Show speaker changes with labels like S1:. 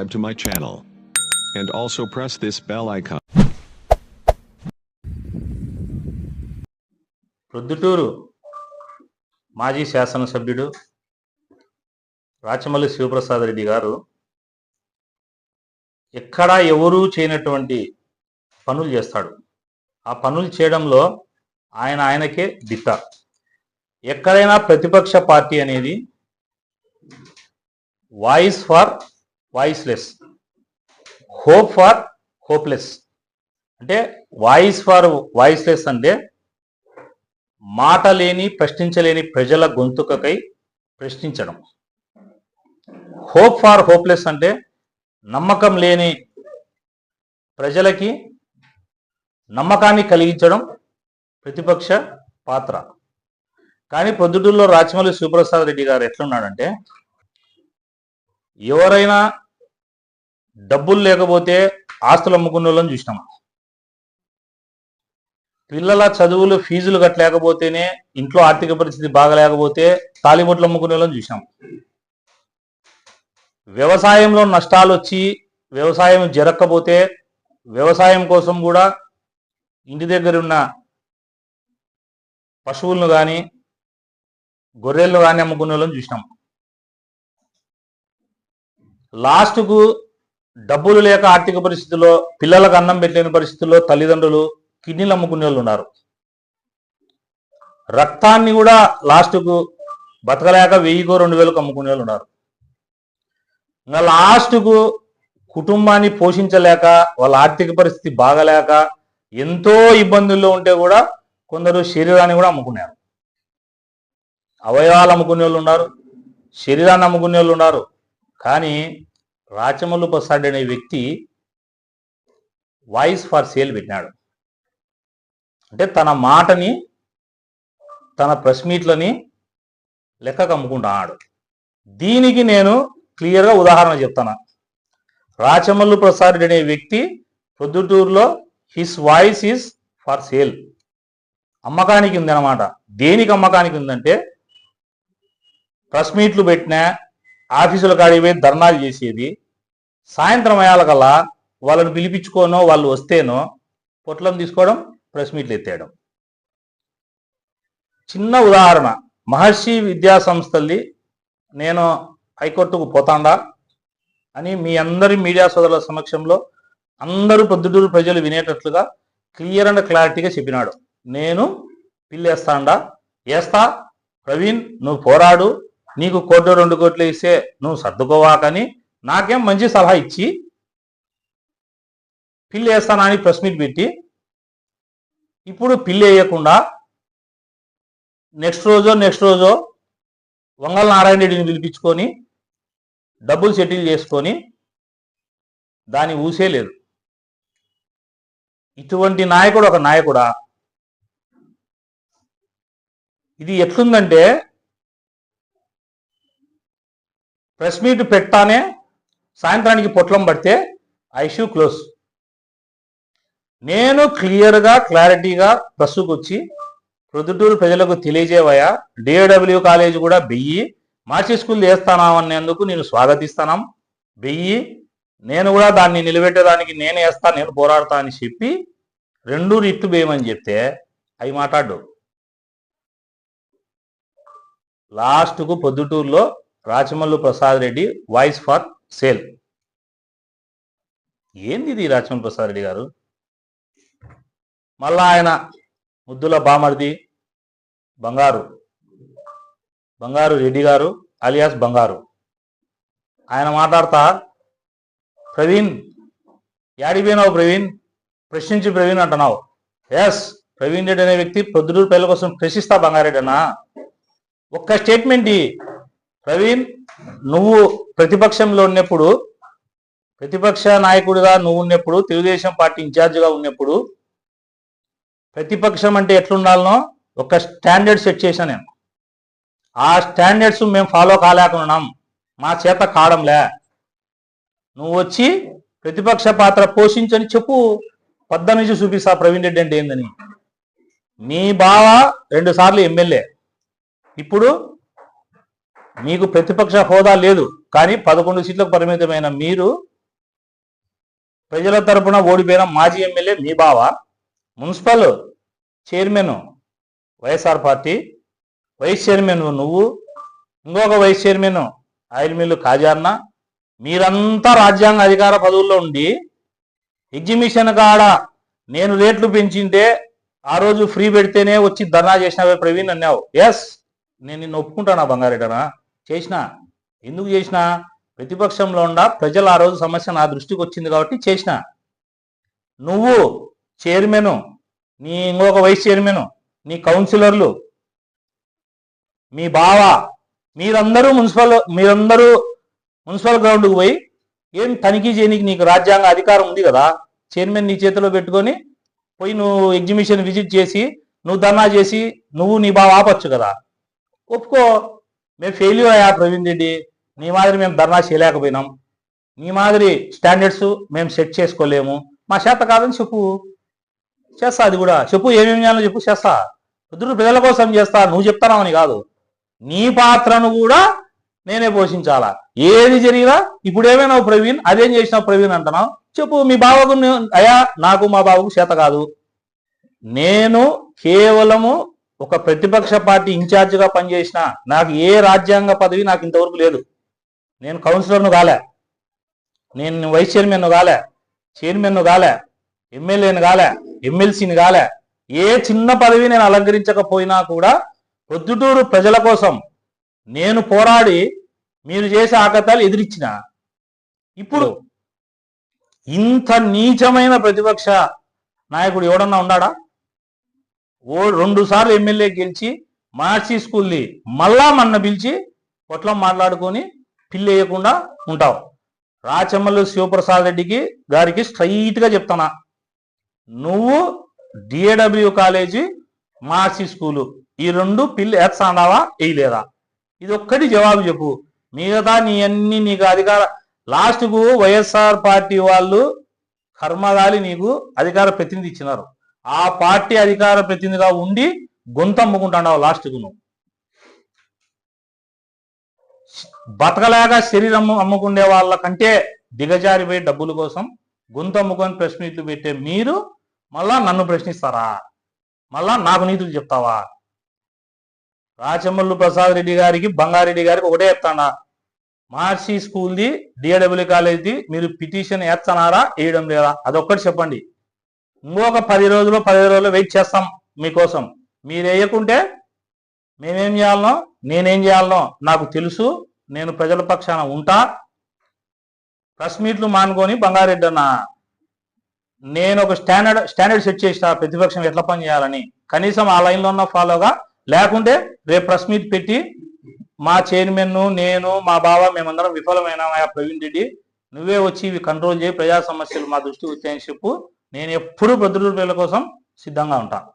S1: subscribe to my channel. And also press this bell icon.
S2: Proddatur మాజీ శాసనసభ్యుడు రాచమల్లి శివప్రసాద్ రెడ్డి గారు ఎక్కడా ఎవరూ చేయనటువంటి పనులు చేస్తాడు ఆ పనులు చేయడంలో ఆయన ఆయనకే దిట్ట ఎక్కడైనా ప్రతిపక్ష పార్టీ అనేది voice for voiceless. Hope for hopeless. అంటే వాయిస్ ఫార్ వాయిస్లెస్ అంటే మాట లేని ప్రశ్నించలేని ప్రజల గొంతుకకై ప్రశ్నించడం. హోప్ ఫార్ హోప్లెస్ అంటే నమ్మకం లేని ప్రజలకి నమ్మకాన్ని కలిగించడం ప్రతిపక్ష పాత్ర. కానీ పొద్దుటూరులో రాచమల్లి సుప్రసాద్ రెడ్డి గారు ఎట్లున్నాడంటే ఎవరైనా డబ్బులు లేకపోతే ఆస్తులు అమ్ముకున్న వాళ్ళని చూసినాం. పిల్లల చదువులు ఫీజులు కట్టలేకపోతేనే ఇంట్లో ఆర్థిక పరిస్థితి బాగలేకపోతే తాలిబొట్లు అమ్ముకునే వాళ్ళని చూసాం వ్యవసాయంలో నష్టాలు వచ్చి వ్యవసాయం జరగకపోతే వ్యవసాయం కోసం కూడా ఇంటి దగ్గర ఉన్న పశువులను కానీ గొర్రెలను కానీ అమ్ముకునే వాళ్ళని చూసినాం. లాస్ట్కు డబ్బులు లేక ఆర్థిక పరిస్థితుల్లో పిల్లలకు అన్నం పెట్టలేని పరిస్థితుల్లో తల్లిదండ్రులు కిడ్నీలు అమ్ముకునే వాళ్ళు ఉన్నారు. రక్తాన్ని కూడా లాస్ట్కు బతకలేక వెయ్యికో రెండు వేలకు అమ్ముకునే వాళ్ళు ఉన్నారు. ఇంకా లాస్ట్కు కుటుంబాన్ని పోషించలేక వాళ్ళ ఆర్థిక పరిస్థితి బాగలేక ఎంతో ఇబ్బందుల్లో ఉంటే కూడా కొందరు శరీరాన్ని కూడా అమ్ముకున్నారు అవయవాలు అమ్ముకునే వాళ్ళు ఉన్నారు శరీరాన్ని అమ్ముకునే వాళ్ళు ఉన్నారు. కానీ రాచమల్లు ప్రసాద్ అనే వ్యక్తి వాయిస్ ఫర్ సేల్ పెట్టినాడు. అంటే తన మాటని తన ప్రెస్ మీట్లని లెక్కకు అమ్ముకుంటున్నాడు. దీనికి నేను క్లియర్గా ఉదాహరణ చెప్తాను రాచమల్లు ప్రసాద్ అనే వ్యక్తి పొద్దుటూరులో his voice is for sale. అమ్మకానికి ఉందన్నమాట. దేనికి అమ్మకానికి ఉందంటే ప్రెస్ మీట్లు పెట్టినా ఆఫీసుల కాడికి పోయి ధర్నాలు చేసేది సాయంత్రం అయ్యాలకల్లా వాళ్ళని పిలిపించుకోనో వాళ్ళు వస్తేనో పొట్లం తీసుకోవడం ప్రెస్ మీట్లు ఎత్తేయడం. చిన్న ఉదాహరణ. మహర్షి విద్యా సంస్థల్ని నేను హైకోర్టుకు పోతాండా అని మీ అందరి మీడియా సోదరుల సమక్షంలో అందరూ పొద్దుటూరు ప్రజలు వినేటట్లుగా క్లియర్ అండ్ క్లారిటీగా చెప్పినాడు. నేను పిల్లేస్తాండా. వేస్తా ప్రవీణ్ నువ్వు పోరాడు. నీకు కోట్లు రెండు కోట్లు ఇస్తే నువ్వు సర్దుకోవాకని నాకేం మంచి సలహా ఇచ్చి పిల్లి వేస్తానని ప్రెస్ మీట్ పెట్టి ఇప్పుడు పిల్లి వేయకుండా నెక్స్ట్ రోజో నెక్స్ట్ రోజో వంగల నారాయణ రెడ్డిని పిలిపించుకొని డబ్బులు సెటిల్ చేసుకొని దాన్ని ఊసే లేదు. ఇటువంటి నాయకుడు ఒక నాయకుడా? ఇది ఎట్లుందంటే ప్రెస్ మీట్ పెట్టానే సాయంత్రానికి పొట్లం పడితే ఐష్యూ క్లోజ్. నేను క్లియర్గా క్లారిటీగా బస్సుకు వచ్చి ప్రొద్దుటూరు ప్రజలకు తెలియజేవయా డిఏడబ్ల్యూ కాలేజ్ కూడా బెయ్యి మార్చి స్కూల్ చేస్తానామనేందుకు నేను స్వాగతిస్తాను. బెయ్యి నేను కూడా దాన్ని నిలబెట్టేదానికి నేను వేస్తాను నేను పోరాడతా అని చెప్పి రెండు రిట్టు వేయమని చెప్తే అవి మాట్లాడు. లాస్ట్కు పొద్దుటూరులో Rachamallu Prasad Reddy voice for sale. ఏంది ఇది రాచమల్లు ప్రసాద్ రెడ్డి గారు? మళ్ళా ఆయన ముద్దుల బామర్ది బంగారు. బంగారు రెడ్డి గారు అలియాస్ బంగారు. ఆయన మాట్లాడతా ప్రవీణ్ యాడిపోయినావు ప్రవీణ్? ప్రశ్నించి ప్రవీణ్ అంటున్నావు. ఎస్ ప్రవీణ్ రెడ్డి అనే వ్యక్తి పొద్దుటూరు పిల్లల కోసం ప్రశ్నిస్తా బంగారెడ్డి అన్న. ఒక్క స్టేట్మెంట్ ప్రవీణ్ నువ్వు ప్రతిపక్షంలో ఉన్నప్పుడు ప్రతిపక్ష నాయకుడిగా నువ్వు ఉన్నప్పుడు తెలుగుదేశం పార్టీ ఇన్ఛార్జిగా ఉన్నప్పుడు ప్రతిపక్షం అంటే ఎట్లుండాలనో ఒక స్టాండర్డ్ సెట్ చేశా నేను. ఆ స్టాండర్డ్స్ మేము ఫాలో కాలేకున్నాం. మా చేత కాడంలే. నువ్వు వచ్చి ప్రతిపక్ష పాత్ర పోషించని చెప్పు. పద్ద నుంచి చూపిస్తా ప్రవీణ్ రెడ్డి అంటే ఏందని. మీ బావ రెండు సార్లు ఎమ్మెల్యే. ఇప్పుడు మీకు ప్రతిపక్ష హోదా లేదు కానీ పదకొండు సీట్లకు పరిమితమైన మీరు ప్రజల తరపున ఓడిపోయిన మాజీ ఎమ్మెల్యే మీ బావ municipal chairman YSR party vice chairman నువ్వు ఇంకొక వైస్ చైర్మన్ ఆయిల్ మిల్లు కాజాన్న మీరంతా రాజ్యాంగ అధికార పదవుల్లో ఉండి ఎగ్జిబిషన్ కాడ నేను రేట్లు పెంచింటే ఆ రోజు ఫ్రీ పెడితేనే వచ్చి ధర్నా చేసినవే ప్రవీణ్ అన్నావు. ఎస్ నేను నిన్ను ఒప్పుకుంటానా బంగారెడ్డనా చేసిన? ఎందుకు చేసిన? ప్రతిపక్షంలో ఉండ? ప్రజలు ఆ రోజు సమస్య నా దృష్టికి వచ్చింది కాబట్టి చేసిన. నువ్వు చైర్మన్ నీ ఇంకొక వైస్ చైర్మన్ నీ కౌన్సిలర్లు మీ బావ మీరందరూ మున్సిపల్ మీరందరూ మున్సిపల్ గ్రౌండ్కి పోయి ఏం తనిఖీ చేయడానికి నీకు రాజ్యాంగ అధికారం ఉంది కదా? చైర్మన్ నీ చేతిలో పెట్టుకొని పోయి నువ్వు ఎగ్జిబిషన్ విజిట్ చేసి నువ్వు ధర్నా చేసి నువ్వు నీ బావ ఆపచ్చు కదా? ఒప్పుకో. మేము ఫెయిల్యూర్ అయ్యా ప్రవీణ్ రెడ్డి. నీ మాదిరి మేము ధర్నా చేయలేకపోయినాం. నీ మాదిరి స్టాండర్డ్స్ మేము సెట్ చేసుకోలేము. మా చేత కాదని చెప్పు. చేస్తా అది కూడా. చెప్పు ఏమేమి చేయాలో చెప్పు చేస్తా. పొద్దున ప్రజల కోసం చేస్తా. నువ్వు చెప్తానావని కాదు. నీ పాత్రను కూడా నేనే పోషించాలా. ఏది జరిగినా ఇప్పుడు ఏమైనావు ప్రవీణ్? అదేం చేసినావు ప్రవీణ్ అంటున్నావు? చెప్పు మీ బావకు అయా అయ్యా నాకు మా బావకు చేత కాదు. నేను కేవలము ఒక ప్రతిపక్ష పార్టీ ఇన్ఛార్జిగా పనిచేసిన నాకు ఏ రాజ్యాంగ పదవి నాకు ఇంతవరకు లేదు. నేను కౌన్సిలర్ను కాలే. నేను వైస్ చైర్మన్ను కాలే. చైర్మన్ను కాలే. ఎమ్మెల్యేను కాలే. ఎమ్మెల్సీని కాలే. ఏ చిన్న పదవి నేను అలంకరించకపోయినా కూడా పొద్దుటూరు ప్రజల కోసం నేను పోరాడి మీరు చేసే ఆకతాలు ఎదిరించిన ఇప్పుడు ఇంత నీచమైన ప్రతిపక్ష నాయకుడు ఎవడన్నా ఉన్నాడా ఓ రెండు సార్లు ఎమ్మెల్యే గెలిచి మార్చి స్కూల్ది మళ్ళా మన్న పిలిచి పొట్లం మాట్లాడుకొని పిల్లి వేయకుండా ఉంటావు. రాచమ్మల్లు శివప్రసాద్ రెడ్డికి గారికి స్ట్రైట్గా చెప్తానా. నువ్వు డిఏడబ్ల్యూ కాలేజీ మార్చి స్కూలు ఈ రెండు పిల్లి వేస్తాడావా వేయలేదా? ఇది ఒక్కటి జవాబు చెప్పు. మిగతా నీ అన్ని నీకు అధికార లాస్ట్కు వైఎస్ఆర్ పార్టీ వాళ్ళు కర్మదాలి నీకు అధికార ప్రతినిధి ఇచ్చినారు. ఆ పార్టీ అధికార ప్రతినిధిగా ఉండి గొంతమ్ముకుంటాడు లాస్ట్కు నువ్వు. బతకలేక శరీరం అమ్ముకునే వాళ్ళ కంటే దిగజారిపోయి డబ్బుల కోసం గొంతు అమ్ముకొని నీతులు పెట్టే మీరు మళ్ళా నన్ను ప్రశ్నిస్తారా? మళ్ళా నాకు నీతులు చెప్తావా? రాచమల్లు ప్రసాద్ రెడ్డి గారికి బంగారెడ్డి గారికి ఒకటే చెప్తాడా మహర్షి స్కూల్ది డిఏడబ్ల్యూ కాలేజ్ది మీరు పిటిషన్ వేస్తున్నారా వేయడం లేదా? అదొక్కటి చెప్పండి. ఇంకొక పది రోజులు పదిహేను రోజులు వెయిట్ చేస్తాం మీకోసం. మీరు వేయకుంటే మేమేం చేయాలనో నేనేం చేయాలనో నాకు తెలుసు. నేను ప్రజల పక్షాన ఉంటా. ప్రెస్ మీట్లు మానుకొని బంగారెడ్డి అన్న నేను ఒక స్టాండర్డ్ స్టాండర్డ్ సెట్ చేసిన ప్రతిపక్షం ఎట్లా పని చేయాలని. కనీసం ఆ లైన్లో ఉన్న ఫాలోగా లేకుంటే రేపు ప్రెస్ మీట్ పెట్టి మా చైర్మన్ నేను మా బావ మేమందరం విఫలమైన. ప్రవీణ్ రెడ్డి నువ్వే వచ్చి ఇవి కంట్రోల్ చేయి. ప్రజా సమస్యలు మా దృష్టి వచ్చాయని చెప్పు. నేను ఎప్పుడు ప్రతిరూపాయల కోసం సిద్ధంగా ఉంటాను